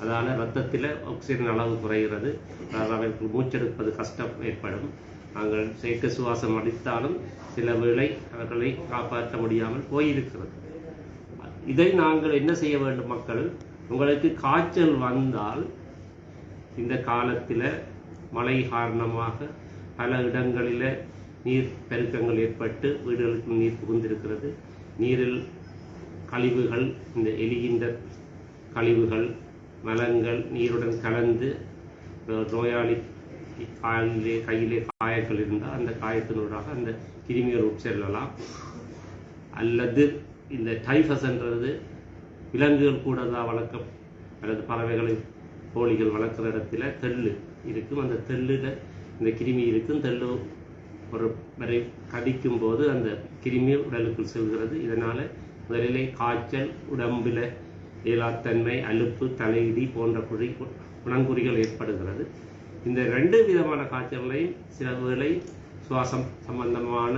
அதனால் ரத்தத்தில் ஆக்சிஜன் அளவு குறைகிறது. அவர்களுக்கு மூச்செடுப்பது கஷ்டம் ஏற்படும். நாங்கள் செயற்கை சுவாசம் அளித்தாலும் சில வேளை அவர்களை காப்பாற்ற முடியாமல் போயிருக்கிறது. இதை நாங்கள் என்ன செய்ய வேண்டும் மக்கள்? உங்களுக்கு காய்ச்சல் வந்தால் இந்த காலத்தில் மழை காரணமாக பல இடங்களில் நீர் பெருக்கங்கள் ஏற்பட்டு வீடுகளுக்கு நீர் புகுந்திருக்கிறது. நீரில் கழிவுகள் இந்த எலிகின்ற கழிவுகள் மலங்கள் நீருடன் கலந்து நோயாளி காலிலே கையிலே காயங்கள் இருந்தால் அந்த காயத்தினூடாக அந்த கிருமிகள் உட்செல்லலாம். அல்லது இந்த டைஃபஸ்ன்றது விலங்குகள் கூட தான் வளர்க்க அல்லது பறவைகளை கோழிகள் வளர்க்குற இடத்துல தெள்ளு இருக்கும். அந்த தெல்லில் இந்த கிருமி இருக்கும். தெள்ளு ஒரு வரை கடிக்கும் போது அந்த கிருமி உடலுக்குள் செல்கிறது. இதனால் முதலிலே காய்ச்சல் உடம்பில் இயலாத்தன்மை அலுப்பு தலையிடி போன்ற குறி குணங்குறிகள் ஏற்படுகிறது. இந்த ரெண்டு விதமான காய்ச்சல்களையும் சில வேளை சுவாசம் சம்பந்தமான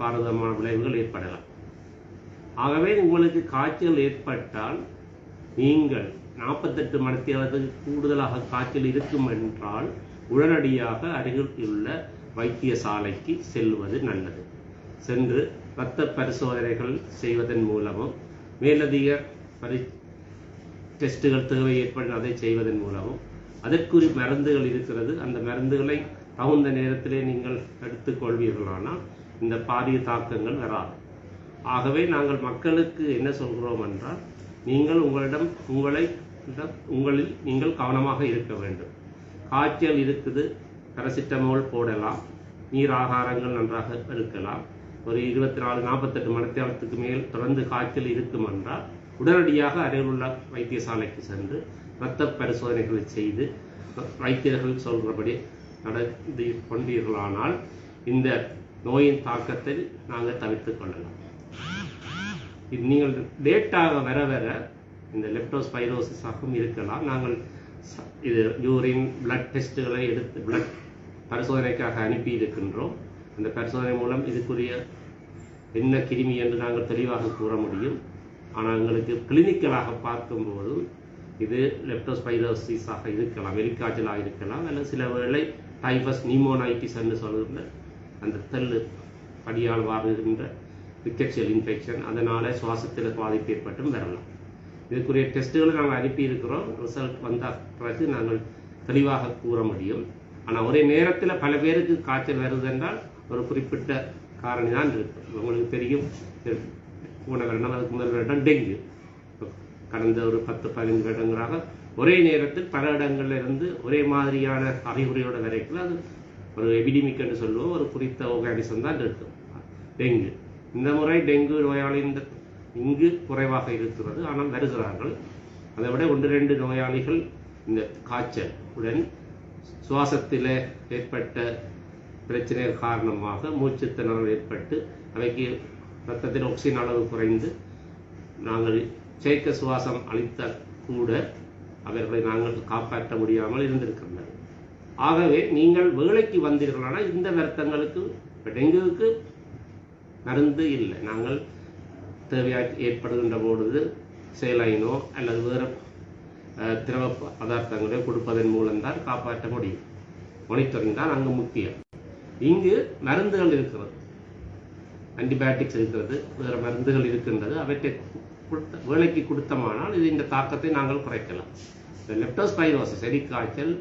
பாரதமான விளைவுகள் ஏற்படலாம். ஆகவே உங்களுக்கு காய்ச்சல் ஏற்பட்டால் நீங்கள் நாற்பத்தெட்டு மணித்தியாலத்துக்கு கூடுதலாக காய்ச்சல் இருக்கும் என்றால் உடனடியாக அருகில் உள்ள வைத்தியசாலைக்கு செல்வது நல்லது. சென்று இரத்த பரிசோதனைகள் செய்வதன் மூலமும் மேலதிக பரி டெஸ்ட்டுகள் தேவை ஏற்படும் அதை செய்வதன் மூலமும். அதற்குரிய மருந்துகள் இருக்கிறது. அந்த மருந்துகளை தகுந்த நேரத்திலே நீங்கள் எடுத்துக்கொள்வீர்களானால் இந்த பாரிய தாக்கங்கள் வராது. ஆகவே நாங்கள் மக்களுக்கு என்ன சொல்கிறோம் என்றால் நீங்கள் உங்களிடம் உங்களை உங்களில் நீங்கள் கவனமாக இருக்க வேண்டும். காய்ச்சல் இருக்குது பெரசிட்டமோல் போடலாம். நீர் ஆகாரங்கள் நன்றாக இருக்கலாம். ஒரு இருபத்தி நாலு நாற்பத்தெட்டு மணித்தியாலத்துக்கு மேல் தொடர்ந்து காய்ச்சல் இருக்கும் என்றால் உடனடியாக அருகிலுள்ள வைத்தியசாலைக்கு சென்று இரத்த பரிசோதனைகளை செய்து வைத்தியர்கள் சொல்கிறபடி நடந்து கொண்டீர்களானால் இந்த நோயின் தாக்கத்தை நாங்கள் தவிர்த்து கொள்ளலாம். இது நீங்கள் லேட்டாக வர வர இந்த லெப்டோஸ்பைரோசிஸாகவும் இருக்கலாம். நாங்கள் இது யூரின் பிளட் டெஸ்ட்டுகளை எடுத்து பிளட் பரிசோதனைக்காக அனுப்பி இருக்கின்றோம். அந்த பரிசோதனை மூலம் இதுக்குரிய என்ன கிருமி என்று நாங்கள் தெளிவாக கூற முடியும். ஆனால் எங்களுக்கு கிளினிக்கலாக பார்க்கும்போது இது லெப்டோஸ்பைரோசிஸாக இருக்கலாம் வெளிக்காய்ச்சலாக இருக்கலாம் அல்லது சில வேளை டைஃபஸ் நிமோனைட்டிஸ் என்று சொல்கின்ற அந்த தெல்லு படியால் வருகின்ற ரிக்கெட்சியல் இன்ஃபெக்ஷன் அதனால் சுவாசத்தில் பாதிப்பு ஏற்பட்டும் வரலாம். இதுக்குரிய டெஸ்ட்டுகளை நாங்கள் அனுப்பி இருக்கிறோம் ரிசல்ட் வந்த பிறகு நாங்கள் தெளிவாக கூற முடியும். ஆனால் ஒரே நேரத்தில் பல பேருக்கு காய்ச்சல் வருது என்றால் ஒரு குறிப்பிட்ட காரணி தான் இருக்கு. உங்களுக்கு தெரியும். போன வருடம் அதுக்கு முதல் வருடம் டெங்கு. கடந்த ஒரு பத்து பதினைந்து வருடங்களாக ஒரே நேரத்தில் பல இடங்கள்ல இருந்து ஒரே மாதிரியான அறிகுறியோட வரைக்கும் அது ஒரு எபிடிமிக் என்று சொல்லுவோம் ஒரு குறித்த ஆர்கானிசம் தான் இருக்கும். டெங்கு. இந்த முறை டெங்கு நோயாளியின் இங்கு குறைவாக இருக்கிறது. ஆனால் வருகிறார்கள். அதை விட ஒன்று ரெண்டு நோயாளிகள் இந்த காய்ச்சல் உடன் சுவாசத்தில் ஏற்பட்ட பிரச்சனை காரணமாக மூச்சு ஏற்பட்டு அவைக்கு ரத்தத்தில் ஆக்சிஜன் அளவு குறைந்து நாங்கள் செயற்க சுவாசம் அளித்த கூட அவர்களை நாங்கள் காப்பாற்ற முடியாமல் இருந்திருக்கின்றனர். ஆகவே நீங்கள் வேலைக்கு வந்தீர்களானால் இந்த வருத்தங்களுக்கு டெங்குவுக்கு மருந்து இல்லை. நாங்கள் தேவையாக ஏற்படுகின்ற பொழுது சேலைனோ அல்லது வேறு திரவ பதார்த்தங்களோ கொடுப்பதன் மூலம்தான் காப்பாற்ற முடியும். மானிட்டரிங் தான் அங்கு முக்கியம். இங்கு மருந்துகள் இருக்கிறது. ஆன்டிபயோட்டிக்ஸ் இருக்கிறது வேறு மருந்துகள் இருக்கின்றது அவற்றை கொடுத்த வேலைக்கு கொடுத்தமானால் இது இந்த தாக்கத்தை நாங்கள் குறைக்கலாம். இந்த லெப்டோஸ்பைரோசிஸ் காய்ச்சல்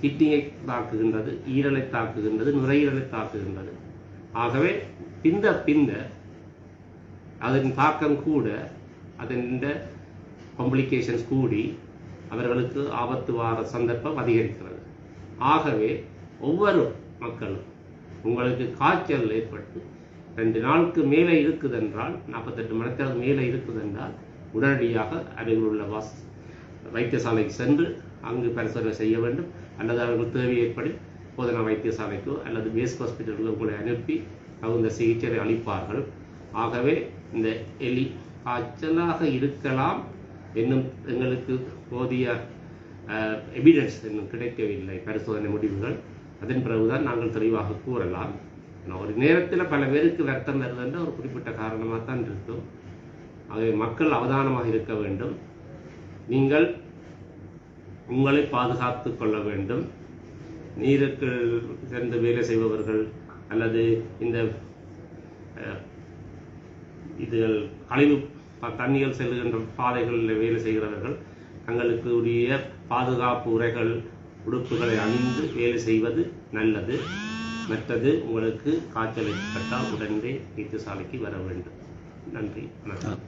கிட்னியை தாக்குகின்றது ஈரலை தாக்குகின்றது நுரையீரலை தாக்குகின்றது. ஆகவே பிந்த பிந்த அதன் தாக்கம் கூட அதன் காம்ப்ளிகேஷன்ஸ் கூடி அவர்களுக்கு ஆபத்து வார சந்தர்ப்பம் அதிகரிக்கிறது. ஆகவே ஒவ்வொரு மக்களும் உங்களுக்கு காய்ச்சல் ஏற்பட்டு ரெண்டு நாளுக்கு மேலே இருக்குதென்றால் நாற்பத்தெட்டு மணி மேலே இருக்குதென்றால் உடனடியாக அருகில் உள்ள வாஸ் வைத்தியசாலைக்கு சென்று அங்கு பரிசோதனை செய்ய வேண்டும். அல்லது அவர்கள் தேவை ஏற்படி போதனா வைத்தியசாலைக்கோ அல்லது பேஸ் ஹாஸ்பிட்டலுக்கோ உங்களை அனுப்பி தகுந்த சிகிச்சை அளிப்பார்கள். ஆகவே இந்த எலி காய்ச்சலாக இருக்கலாம் இன்னும் எங்களுக்கு போதிய எவிடன்ஸ் இன்னும் கிடைக்கவில்லை. பரிசோதனை முடிவுகள். அதன் பிறகுதான் நாங்கள் தெளிவாக கூறலாம். ஏன்னா ஒரு நேரத்தில் பல பேருக்கு வருத்தம் வருதுன்ற ஒரு குறிப்பிட்ட காரணமாக தான் இருக்கும். ஆகவே மக்கள் அவதானமாக இருக்க வேண்டும். நீங்கள் உங்களை பாதுகாத்துக் கொள்ள வேண்டும். நீருக்கு சேர்ந்து வேலை செய்பவர்கள் அல்லது இந்த அஹ், இதுகள் கழிவு தண்ணீர் தண்ணிகள் செல்லுகின்ற பாதைகளில் வேலை செய்கிறவர்கள் தங்களுக்கு உரிய பாதுகாப்பு உரைகள் உடுப்புகளை அணிந்து வேலை செய்வது நல்லது. மற்றது உங்களுக்கு காய்ச்சல் ஏற்பட்டால் உடனே வைத்தியசாலைக்கு வர வேண்டும். நன்றி வணக்கம்.